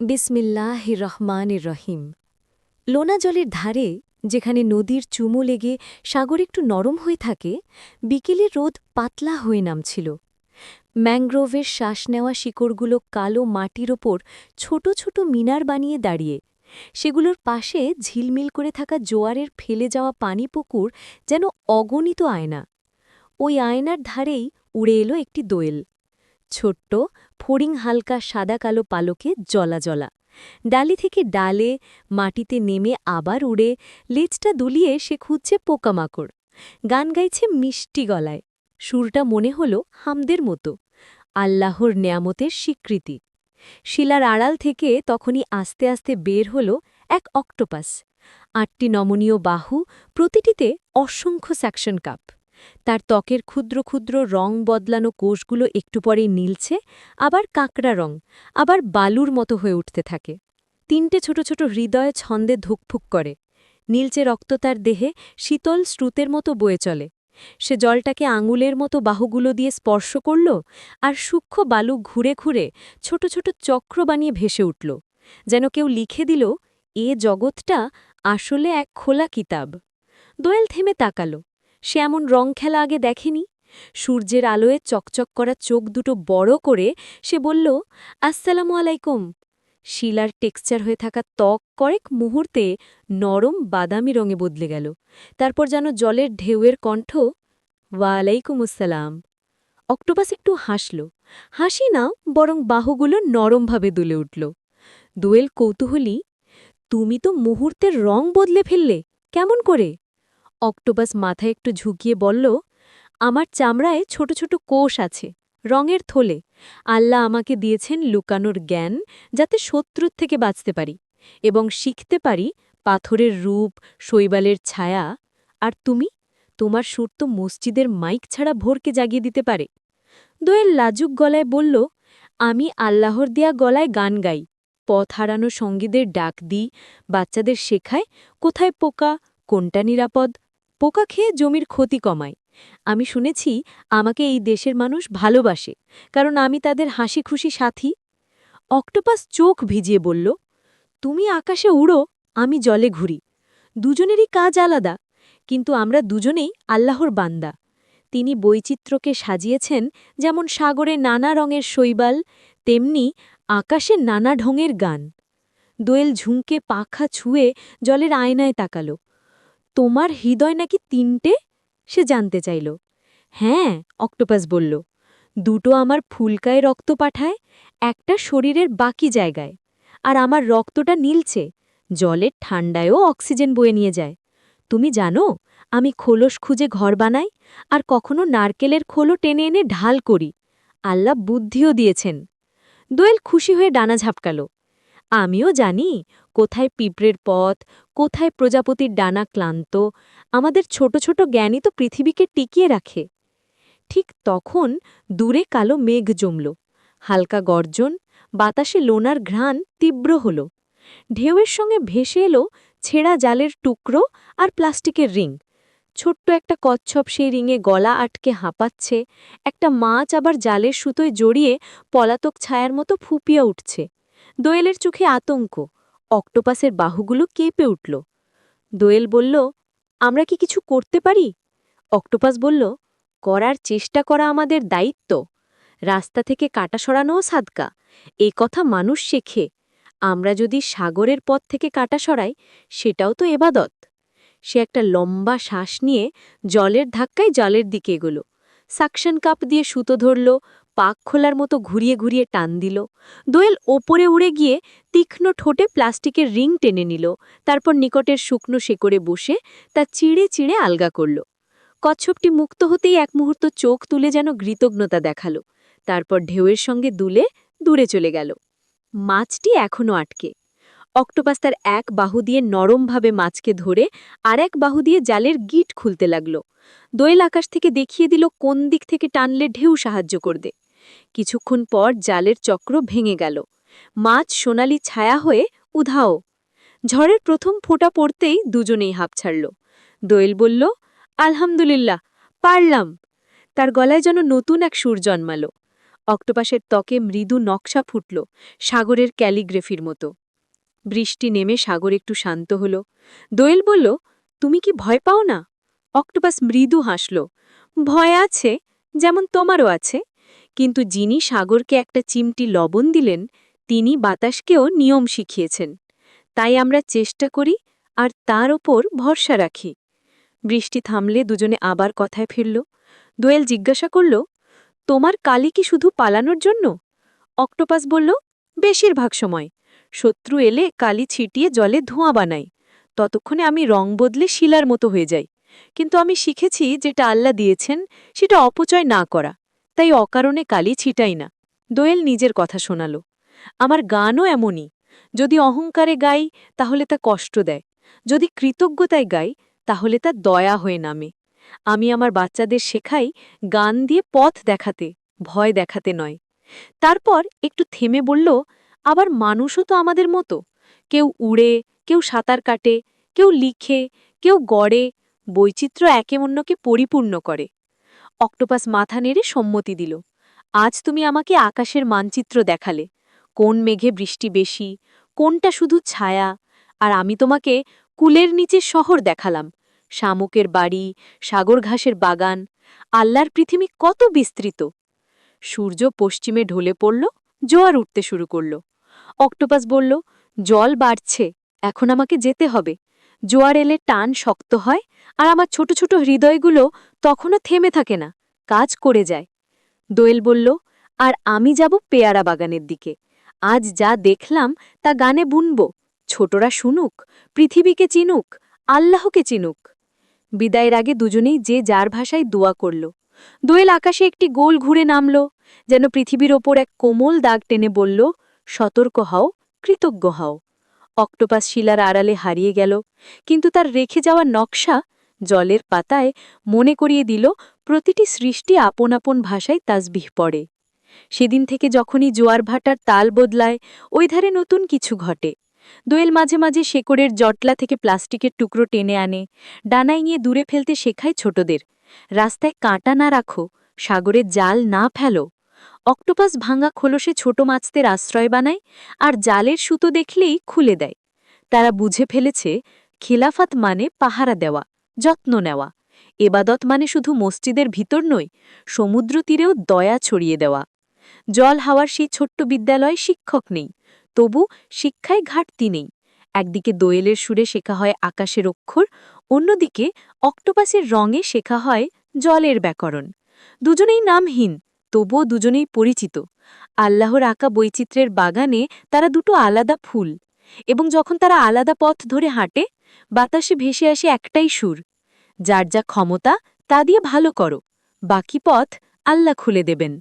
বিসমিল্লাহ রহমান রহিম লোনা জলের ধারে, যেখানে নদীর চুমো লেগে সাগর একটু নরম হয়ে থাকে, বিকেলে রোদ পাতলা হয়ে নামছিল। ম্যাংগ্রোভের শ্বাস নেওয়া শিকড়গুলো কালো মাটির ওপর ছোট ছোট মিনার বানিয়ে দাঁড়িয়ে, সেগুলোর পাশে ঝিলমিল করে থাকা জোয়ারের ফেলে যাওয়া পানি পুকুর যেন অগণিত আয়না। ওই আয়নার ধারেই উড়ে এলো একটি দোয়েল। ছোট্ট ফড়িং হালকা সাদা কালো পালকে জলা জলা ডালি থেকে ডালে মাটিতে নেমে আবার উড়ে লেজটা দুলিয়ে সে খুঁজছে পোকামাকড়। গান গাইছে মিষ্টি গলায়। সুরটা মনে হল হামদের মতো। আল্লাহর নেয়ামতের স্বীকৃতি। শিলার আড়াল থেকে তখনই আস্তে আস্তে বের হল এক অক্টোপাস। আটটি নমনীয় বাহু প্রতিটিতে অসংখ্য স্যাকশন কাপ। তার ত্বকের ক্ষুদ্র ক্ষুদ্র রং বদলানো কোষগুলো একটু পরেই নীলছে, আবার কাঁকড়া রং, আবার বালুর মতো হয়ে উঠতে থাকে। তিনটে ছোট ছোট হৃদয় ছন্দে ধুকফুক করে। নীলচে রক্ত তার দেহে শীতল স্রুতের মতো বয়ে চলে। সে জলটাকে আঙুলের মতো বাহুগুলো দিয়ে স্পর্শ করল আর সূক্ষ্ম বালু ঘুরে ঘুরে ছোট ছোট চক্র বানিয়ে ভেসে উঠল, যেন কেউ লিখে দিল, এ জগৎটা আসলে এক খোলা কিতাব। দোয়েল থেমে তাকালো। সে এমন রং খেলা আগে দেখেনি? সূর্যের আলোয় চকচক করা চোখ দুটো বড় করে সে বলল, আসসালামু আলাইকুম। শিলার টেক্সচার হয়ে থাকা ত্বক কয়েক মুহূর্তে নরম বাদামি রঙে বদলে গেল। তারপর যেন জলের ঢেউয়ের কণ্ঠ, ওয়ালাইকুম আসসালাম। অক্টোপাস একটু হাসল। হাসি না, বরং বাহুগুলো নরমভাবে দুলে উঠল। দোয়েল কৌতূহলী, তুমি তো মুহূর্তের রং বদলে ফেললে, কেমন করে? অক্টোপাস মাথায় একটু ঝুঁকিয়ে বলল, আমার চামড়ায় ছোট ছোট কোষ আছে, রঙের থলে। আল্লাহ আমাকে দিয়েছেন লুকানোর জ্ঞান যাতে শত্রুর থেকে বাঁচতে পারি এবং শিখতে পারি পাথরের রূপ, শৈবালের ছায়া। আর তুমি? তোমার সুর তো মসজিদের মাইক ছাড়া ভোরকে জাগিয়ে দিতে পারে। দোয়েল লাজুক গলায় বলল, আমি আল্লাহর দেয়া গলায় গান গাই। পথ হারানো সঙ্গীদের ডাক দিই, বাচ্চাদের শেখায় কোথায় পোকা, কোনটা নিরাপদ পোকা খেয়ে জমির ক্ষতি কমায়। আমি শুনেছি আমাকে এই দেশের মানুষ ভালোবাসে, কারণ আমি তাদের হাসি খুশি সাথী। অক্টোপাস চোখ ভিজিয়ে বলল, তুমি আকাশে উড়ো, আমি জলে ঘুরি। দুজনেরই কাজ আলাদা, কিন্তু আমরা দুজনেই আল্লাহর বান্দা। তিনি বৈচিত্র্যকে সাজিয়েছেন যেমন সাগরে নানা রঙের শৈবাল, তেমনি আকাশে নানা ঢঙের গান। দোয়েল ঝুঁকে পাখা ছুঁয়ে জলের আয়নায় তাকালো। তোমার হৃদয় নাকি তিনটে? সে জানতে চাইল। হ্যাঁ অক্টোপাস বলল। দুটো আমার ফুলকায় রক্ত পাঠায়, একটা শরীরের বাকি জায়গায়। আর আমার রক্তটা নীলছে, জলের ঠান্ডায়ও অক্সিজেন বয়ে নিয়ে যায়। তুমি জানো, আমি খোলস খুঁজে ঘর বানাই, আর কখনো নারকেলের খোলো টেনে এনে ঢাল করি। আল্লাহ বুদ্ধিও দিয়েছেন। দোয়েল খুশি হয়ে ডানা ঝাপকাল। আমিও জানি কোথায় পিঁপড়ের পথ, কোথায় প্রজাপতির ডানা ক্লান্ত, আমাদের ছোট ছোট জ্ঞানই তো পৃথিবীকে টিকিয়ে রাখে। ঠিক তখন দূরে কালো মেঘ জমল, হালকা গর্জন, বাতাসে লোনার ঘ্রাণ তীব্র হল। ঢেউয়ের সঙ্গে ভেসে এলো ছেঁড়া জালের টুকরো আর প্লাস্টিকের রিং। ছোট্ট একটা কচ্ছপ সেই রিঙে গলা আটকে হাঁপাচ্ছে, একটা মাছ আবার জালের সুতোয় জড়িয়ে পলাতক ছায়ার মতো ফুপিয়া উঠছে। দোয়েলের চোখে আতঙ্ক অক্টোপাসের বাহুগুলো কেঁপে উঠল। দোয়েল বলল, আমরা কি কিছু করতে পারি? অক্টোপাস বলল, করার চেষ্টা করা আমাদের দায়িত্ব। রাস্তা থেকে কাটা সরানোও সাদকা। এ কথা মানুষ শেখে। আমরা যদি সাগরের পথ থেকে কাটা সরাই, সেটাও তো এবাদত। সে একটা লম্বা শ্বাস নিয়ে জলের ধাক্কায় জলের দিকে এগোলো। সাকশন কাপ দিয়ে সুতো ধরল পাক খোলার মতো ঘুরিয়ে ঘুরিয়ে টান দিল। দোয়েল ওপরে উড়ে গিয়ে তীক্ষ্ণ ঠোঁটে প্লাস্টিকের রিং টেনে নিল। তারপর নিকটের শুকনো শেকড়ে বসে তা চিড়ে চিড়ে আলগা করল। কচ্ছপটি মুক্ত হতেই এক মুহূর্ত চোখ তুলে যেন কৃতজ্ঞতা দেখাল। তারপর ঢেউয়ের সঙ্গে দুলে দূরে চলে গেল। মাছটি এখনও আটকে। অক্টোপাস তার এক বাহু দিয়ে নরমভাবে মাছকে ধরে আর এক বাহু দিয়ে জালের গিট খুলতে লাগল। দোয়েল আকাশ থেকে দেখিয়ে দিল কোন দিক থেকে টানলে ঢেউ সাহায্য করবে। কিছুক্ষণ পর জালের চক্র ভেঙে গেল। মাছ সোনালি ছায়া হয়ে উধাও। ঝড়ের প্রথম ফোঁটা পড়তেই দুজনেই হাঁপ ছাড়ল। দোয়েল বলল, আলহামদুলিল্লাহ, পারলাম। তার গলায় যেন নতুন এক সুর জন্মাল। অক্টোপাসের ত্বকে মৃদু নকশা ফুটল সাগরের ক্যালিগ্রেফির মতো। বৃষ্টি নেমে সাগর একটু শান্ত হল। দোয়েল বলল, তুমি কি ভয় পাও না? অক্টোপাস মৃদু হাসল, ভয় আছে, যেমন তোমারও আছে। কিন্তু যিনি সাগরকে একটা চিমটি লবণ দিলেন, তিনি বাতাসকেও নিয়ম শিখিয়েছেন। তাই আমরা চেষ্টা করি আর তার ওপর ভরসা রাখি। বৃষ্টি থামলে দুজনে আবার কথায় ফিরল। দোয়েল জিজ্ঞাসা করল, তোমার কালি কি শুধু পালানোর জন্য? অক্টোপাস বলল, বেশিরভাগ সময়। শত্রু এলে কালি ছিটিয়ে জলে ধোঁয়া বানাই ততক্ষণে আমি রং বদলে শিলার মতো হয়ে যাই। কিন্তু আমি শিখেছি যেটা আল্লাহ দিয়েছেন, সেটা অপচয় না করা। তাই অকারণে কালি ছিটাই না। দোয়েল নিজের কথা শোনাল। আমার গানও এমনই। যদি অহংকারে গাই, তাহলে তা কষ্ট দেয়। যদি কৃতজ্ঞতায় গাই, তাহলে তা দয়া হয়ে নামে। আমি আমার বাচ্চাদের শেখাই গান দিয়ে পথ দেখাতে, ভয় দেখাতে নয়। তারপর একটু থেমে বলল, আবার মানুষও তো আমাদের মতো। কেউ উড়ে, কেউ সাঁতার কাটে, কেউ লিখে, কেউ গড়ে। বৈচিত্র্য একে অন্যকে পরিপূর্ণ করে। অক্টোপাস মাথা নেড়ে সম্মতি দিল। আজ তুমি আমাকে আকাশের মানচিত্র দেখালে। কোন মেঘে বৃষ্টি বেশি, কোনটা শুধু ছায়া, আর আমি তোমাকে কুলের নিচে শহর দেখালাম। শামুকের বাড়ি, সাগর ঘাসের বাগান, আল্লাহর পৃথিবী কত বিস্তৃত। সূর্য পশ্চিমে ঢলে পড়ল, জোয়ার উঠতে শুরু করল। অক্টোপাস বলল, জল বাড়ছে, এখন আমাকে যেতে হবে। জোয়ার এলে টান শক্ত হয় আর আমার ছোট ছোট হৃদয়গুলো তখনও থেমে থাকে না। কাজ করে যায়। দোয়েল বলল, আর আমি যাব পেয়ারা বাগানের দিকে। আজ যা দেখলাম তা গানে বুনব। ছোটরা শুনুক, পৃথিবীকে চিনুক, আল্লাহকে চিনুক। বিদায়ের আগে দুজনেই যে যার ভাষায় দোয়া করল। দোয়েল আকাশে একটি গোল ঘুরে নামল, যেন পৃথিবীর ওপর এক কোমল দাগ টেনে বলল, সতর্ক হও, কৃতজ্ঞ হও। অক্টোপাস শিলার আড়ালে হারিয়ে গেল, কিন্তু তার রেখে যাওয়া নকশা জলের পাতায় মনে করিয়ে দিল, প্রতিটি সৃষ্টি আপন আপন ভাষায় তাজবিহ পড়ে। সেদিন থেকে যখনই জোয়ার ভাটার তাল বদলায়, ওই ধারে নতুন কিছু ঘটে। দোয়েল মাঝে মাঝে শেকড়ের জটলা থেকে প্লাস্টিকের টুকরো টেনে আনে, ডানায় নিয়ে দূরে ফেলতে শেখায় ছোটদের। রাস্তায় কাঁটা না রাখো, সাগরে জাল না ফেলো। অক্টোপাস ভাঙা খোলসে ছোট মাছদের আশ্রয় বানায় আর জালের সুতো দেখলেই খুলে দেয়। তারা বুঝে ফেলেছে, খিলাফাত মানে পাহারা দেওয়া, যত্ন নেওয়া। এবাদত মানে শুধু মসজিদের ভিতর নয়, সমুদ্র তীরেও দয়া ছড়িয়ে দেওয়া। জল হাওয়ার সেই ছোট্ট বিদ্যালয়ে শিক্ষক নেই, তবু শিক্ষায় ঘাটতি নেই। একদিকে দোয়েলের সুরে শেখা হয় আকাশের অক্ষর, অন্যদিকে অক্টোপাসের রঙে শেখা হয় জলের ব্যাকরণ। দুজনেই নামহীন তবুও দুজনেই পরিচিত। আল্লাহর আঁকা বৈচিত্র্যের বাগানে তারা দুটো আলাদা ফুল এবং যখন তারা আলাদা পথ ধরে হাঁটে, বাতাসে ভেসে আসে একটাই সুর। যার যা ক্ষমতা, তা দিয়ে ভালো করো। বাকি পথ আল্লাহ খুলে দেবেন।